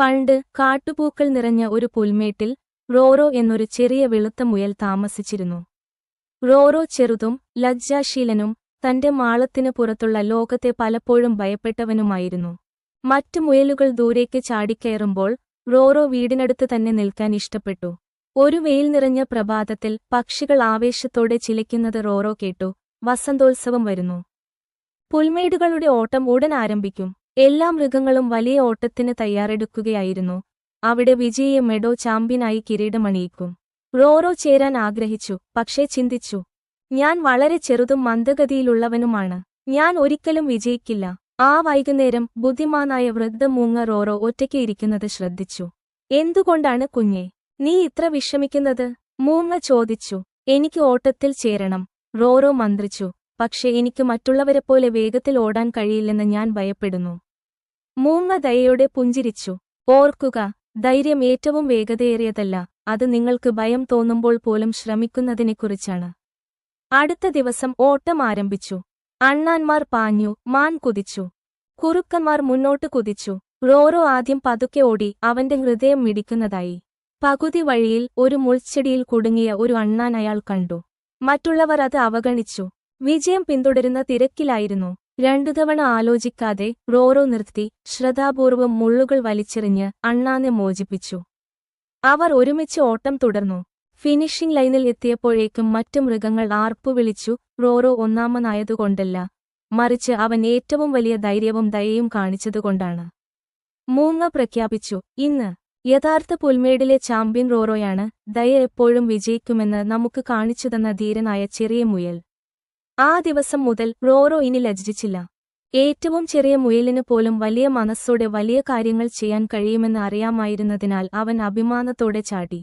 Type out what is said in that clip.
പണ്ട് കാട്ടുപൂക്കൾ നിറഞ്ഞ ഒരു പുൽമേട്ടിൽ റോറോ എന്നൊരു ചെറിയ വെളുത്ത മുയൽ താമസിച്ചിരുന്നു. റോറോ ചെറുതും ലജ്ജാശീലനും തന്റെ മാളത്തിന് പുറത്തുള്ള ലോകത്തെ പലപ്പോഴും ഭയപ്പെട്ടവനുമായിരുന്നു. മറ്റു മുയലുകൾ ദൂരേക്ക് ചാടിക്കയറുമ്പോൾ റോറോ വീടിനടുത്ത് തന്നെ നിൽക്കാൻ ഇഷ്ടപ്പെട്ടു. ഒരു വെയിൽ നിറഞ്ഞ പ്രഭാതത്തിൽ പക്ഷികൾ ആവേശത്തോടെ ചിലയ്ക്കുന്നത് റോറോ കേട്ടു. വസന്തോത്സവം വരുന്നു. പുൽമേടുകളുടെ ഓട്ടം ഉടൻ ആരംഭിക്കും. എല്ലാ മൃഗങ്ങളും വലിയ ഓട്ടത്തിന് തയ്യാറെടുക്കുകയായിരുന്നു. അവിടെ വിജയിയെ മെഡോ ചാമ്പ്യനായി കിരീടമണിയിക്കും. റോറോ ചേരാൻ ആഗ്രഹിച്ചു പക്ഷേ ചിന്തിച്ചു. ഞാൻ വളരെ ചെറുതും മന്ദഗതിയിലുള്ളവനുമാണ്. ഞാൻ ഒരിക്കലും വിജയിക്കില്ല. ആ വൈകുന്നേരം ബുദ്ധിമാനായ വൃദ്ധ മൂങ്ങ റോറോ ഒറ്റയ്ക്ക് ഇരിക്കുന്നത് ശ്രദ്ധിച്ചു. എന്തുകൊണ്ടാണ് കുഞ്ഞെ? നീ ഇത്ര വിഷമിക്കുന്നത്? മൂങ്ങ ചോദിച്ചു. എനിക്ക് ഓട്ടത്തിൽ ചേരണം റോറോ മന്ത്രിച്ചു. പക്ഷേ എനിക്ക് മറ്റുള്ളവരെപ്പോലെ വേഗത്തിൽ ഓടാൻ കഴിയില്ലെന്ന് ഞാൻ ഭയപ്പെടുന്നു. മൂങ്ങ ദയയോടെ പുഞ്ചിരിച്ചു. ഓർക്കുക ധൈര്യം ഏറ്റവും വേഗതയേറിയതല്ല അത് നിങ്ങൾക്ക് ഭയം തോന്നുമ്പോൾ പോലും ശ്രമിക്കുന്നതിനെക്കുറിച്ചാണ്. അടുത്ത ദിവസം ഓട്ടം ആരംഭിച്ചു. അണ്ണാന്മാർ പാഞ്ഞു മാൻ കുതിച്ചു. കുറുക്കന്മാർ മുന്നോട്ട് കുതിച്ചു. റോറോ ആദ്യം പതുക്കെ ഓടി അവന്റെ ഹൃദയം മിടിക്കുന്നതായി പകുതി വഴിയിൽ ഒരു മുൾച്ചെടിയിൽ കുടുങ്ങിയ ഒരു അണ്ണാൻ അയാൾ കണ്ടു. മറ്റുള്ളവർ അത് അവഗണിച്ചു. വിജയം പിന്തുടരുന്ന തിരക്കിലായിരുന്നു. രണ്ടു തവണ ആലോചിക്കാതെ റോറോ നിർത്തി ശ്രദ്ധാപൂർവം മുള്ളുകൾ വലിച്ചെറിഞ്ഞ് അണ്ണാനെ മോചിപ്പിച്ചു. അവർ ഒരുമിച്ച് ഓട്ടം തുടർന്നു. ഫിനിഷിംഗ് ലൈനിൽ എത്തിയപ്പോഴേക്കും മറ്റു മൃഗങ്ങൾ ആർപ്പു വിളിച്ചു റോറോ ഒന്നാമനായതുകൊണ്ടല്ല മറിച്ച് അവൻ ഏറ്റവും വലിയ ധൈര്യവും ദയയും കാണിച്ചതുകൊണ്ടാണ്. മൂങ്ങ പ്രഖ്യാപിച്ചു ഇന്ന് യഥാർത്ഥ പുൽമേടിലെ ചാമ്പ്യൻ റോറോയാണ് ദയ എപ്പോഴും വിജയിക്കുമെന്ന് നമുക്ക് കാണിച്ചുതന്ന ധീരനായ ചെറിയ മുയൽ. ആ ദിവസം മുതൽ റോറോ ഇനി ലജ്ജിച്ചില്ല. ഏറ്റവും ചെറിയ മുയലിനു പോലും വലിയ മനസ്സോടെ വലിയ കാര്യങ്ങൾ ചെയ്യാൻ കഴിയുമെന്ന് അറിയാമായിരുന്നതിനാൽ അവൻ അഭിമാനത്തോടെ ചാടി.